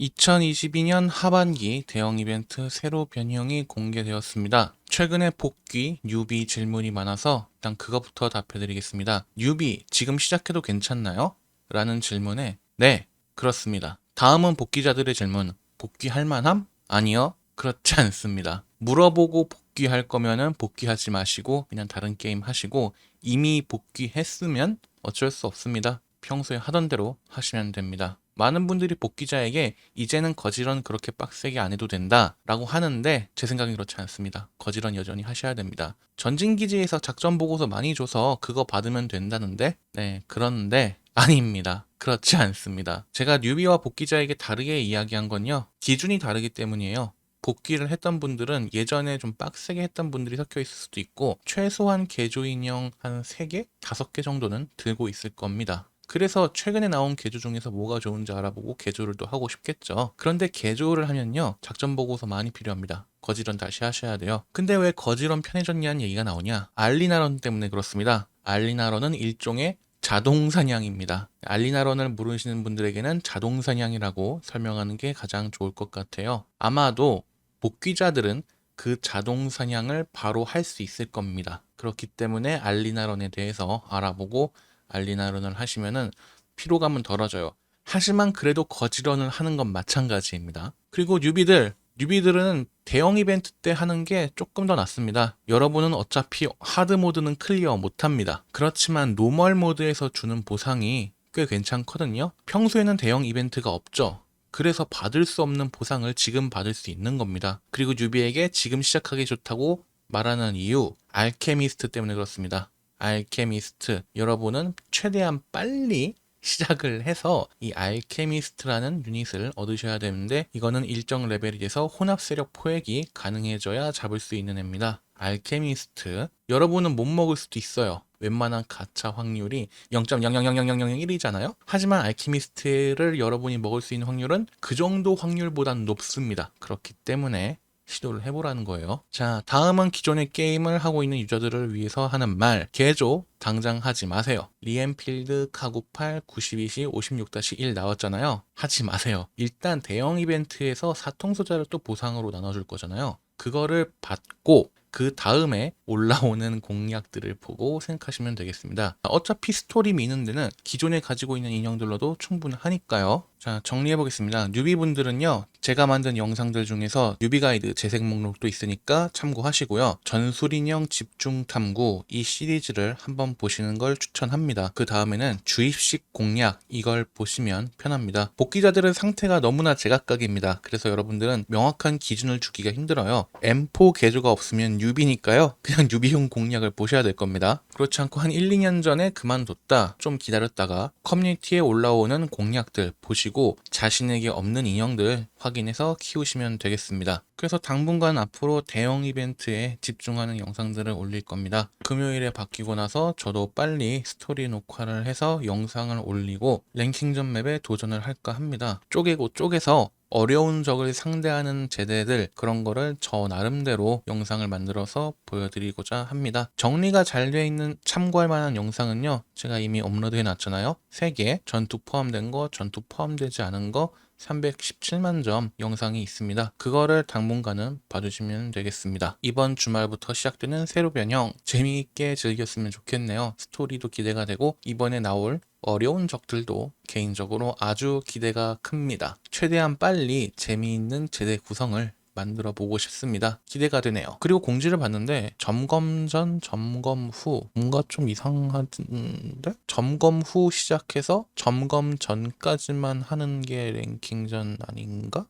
2022년 하반기 대형 이벤트 새로 변형이 공개되었습니다. 최근에 복귀, 뉴비 질문이 많아서 일단 그것부터 답해드리겠습니다. 뉴비, 지금 시작해도 괜찮나요? 라는 질문에 네, 그렇습니다. 다음은 복귀자들의 질문. 복귀할 만함? 아니요, 그렇지 않습니다. 물어보고 복귀할 거면은 복귀하지 마시고 그냥 다른 게임 하시고 이미 복귀했으면 어쩔 수 없습니다. 평소에 하던 대로 하시면 됩니다. 많은 분들이 복귀자에게 이제는 거지런 그렇게 빡세게 안 해도 된다 라고 하는데 제 생각엔 그렇지 않습니다. 거지런 여전히 하셔야 됩니다. 전진기지에서 작전 보고서 많이 줘서 그거 받으면 된다는데 네 그런데 아닙니다. 그렇지 않습니다. 제가 뉴비와 복귀자에게 다르게 이야기한 건요. 기준이 다르기 때문이에요. 복귀를 했던 분들은 예전에 좀 빡세게 했던 분들이 섞여 있을 수도 있고 최소한 개조 인형 한 3개, 5개 정도는 들고 있을 겁니다. 그래서 최근에 나온 개조 중에서 뭐가 좋은지 알아보고 개조를 또 하고 싶겠죠. 그런데 개조를 하면요. 작전 보고서 많이 필요합니다. 거지런 다시 하셔야 돼요. 근데 왜 거지런 편해졌냐는 얘기가 나오냐? 알리나런 때문에 그렇습니다. 알리나런은 일종의 자동 사냥입니다. 알리나런을 모르시는 분들에게는 자동 사냥이라고 설명하는 게 가장 좋을 것 같아요. 아마도 복귀자들은 그 자동 사냥을 바로 할 수 있을 겁니다. 그렇기 때문에 알리나런에 대해서 알아보고 알리나런을 하시면은 피로감은 덜어져요. 하지만 그래도 거지런을 하는 건 마찬가지입니다. 그리고 뉴비들, 뉴비들은 대형 이벤트 때 하는 게 조금 더 낫습니다. 여러분은 어차피 하드 모드는 클리어 못 합니다. 그렇지만 노멀 모드에서 주는 보상이 꽤 괜찮거든요. 평소에는 대형 이벤트가 없죠. 그래서 받을 수 없는 보상을 지금 받을 수 있는 겁니다. 그리고 뉴비에게 지금 시작하기 좋다고 말하는 이유, 알케미스트 때문에 그렇습니다. 알케미스트. 여러분은 최대한 빨리 시작을 해서 이 알케미스트라는 유닛을 얻으셔야 되는데 이거는 일정 레벨이 돼서 혼합 세력 포획이 가능해져야 잡을 수 있는 애입니다. 알케미스트. 여러분은 못 먹을 수도 있어요. 웬만한 가차 확률이 0.0000001이잖아요. 하지만 알케미스트를 여러분이 먹을 수 있는 확률은 그 정도 확률보단 높습니다. 그렇기 때문에 시도를 해보라는 거예요. 자, 다음은 기존의 게임을 하고 있는 유저들을 위해서 하는 말. 개조 당장 하지 마세요. 리엠필드 카구팔 92시 56-1 나왔잖아요. 하지 마세요. 일단 대형 이벤트에서 사통소자를 또 보상으로 나눠줄 거잖아요. 그거를 받고 그 다음에 올라오는 공략들을 보고 생각하시면 되겠습니다. 어차피 스토리 미는 데는 기존에 가지고 있는 인형들로도 충분하니까요. 자, 정리해 보겠습니다. 뉴비분들은요, 제가 만든 영상들 중에서 뉴비 가이드 재생 목록도 있으니까 참고하시고요. 전술인형 집중 탐구 이 시리즈를 한번 보시는 걸 추천합니다. 그 다음에는 주입식 공략 이걸 보시면 편합니다. 복귀자들은 상태가 너무나 제각각입니다. 그래서 여러분들은 명확한 기준을 주기가 힘들어요. M4 개조가 없으면 뉴비니까요. 그냥 뉴비용 공략을 보셔야 될 겁니다. 그렇지 않고 한 1, 2년 전에 그만뒀다. 좀 기다렸다가 커뮤니티에 올라오는 공략들 보시고 자신에게 없는 인형들 확인해서 키우시면 되겠습니다. 그래서 당분간 앞으로 대형 이벤트에 집중하는 영상들을 올릴 겁니다. 금요일에 바뀌고 나서 저도 빨리 스토리 녹화를 해서 영상을 올리고 랭킹전 맵에 도전을 할까 합니다. 쪼개고 쪼개서 어려운 적을 상대하는 제대들 그런 거를 저 나름대로 영상을 만들어서 보여드리고자 합니다. 정리가 잘 되어 있는 참고할 만한 영상은요. 제가 이미 업로드해 놨잖아요. 3개 전투 포함된 거, 전투 포함되지 않은 거 317만 점 영상이 있습니다. 그거를 당분간은 봐주시면 되겠습니다. 이번 주말부터 시작되는 새로 변형 재미있게 즐겼으면 좋겠네요. 스토리도 기대가 되고 이번에 나올 어려운 적들도 개인적으로 아주 기대가 큽니다. 최대한 빨리 재미있는 제대 구성을 만들어 보고 싶습니다. 기대가 되네요. 그리고 공지를 봤는데 점검 전, 점검 후 뭔가 좀 이상한데 점검 후 시작해서 점검 전까지만 하는 게 랭킹전 아닌가?